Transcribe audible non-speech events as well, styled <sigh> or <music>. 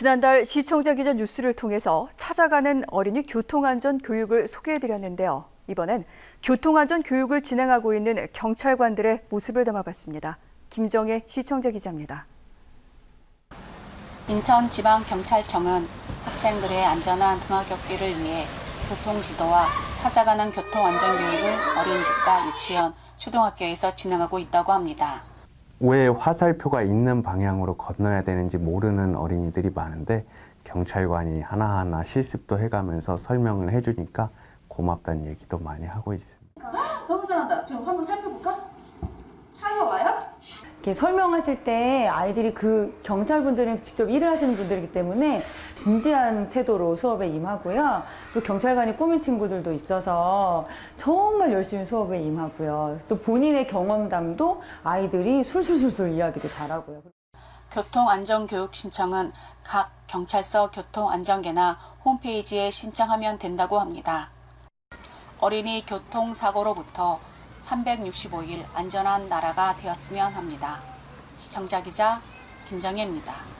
지난달 시청자 기자 뉴스를 통해서 찾아가는 어린이 교통안전 교육을 소개해드렸는데요. 이번엔 교통안전 교육을 진행하고 있는 경찰관들의 모습을 담아봤습니다. 김정혜 시청자 기자입니다. 인천지방경찰청은 학생들의 안전한 등하굣길을 위해 교통지도와 찾아가는 교통안전교육을 어린이집과 유치원, 초등학교에서 진행하고 있다고 합니다. 왜 화살표가 있는 방향으로 건너야 되는지 모르는 어린이들이 많은데 경찰관이 하나하나 실습도 해가면서 설명을 해주니까 고맙다는 얘기도 많이 하고 있습니다. <gasps> 너무 잘한다. 지금 한번 살펴볼까? 차가 와요? 이렇게 설명하실 때 아이들이 그 경찰분들은 직접 일을 하시는 분들이기 때문에 진지한 태도로 수업에 임하고요. 또 경찰관이 꾸민 친구들도 있어서 정말 열심히 수업에 임하고요. 또 본인의 경험담도 아이들이 술술술술 이야기도 잘하고요. 교통안전교육 신청은 각 경찰서 교통안전계나 홈페이지에 신청하면 된다고 합니다. 어린이 교통사고로부터 365일 안전한 나라가 되었으면 합니다. 시청자 기자 김정혜입니다.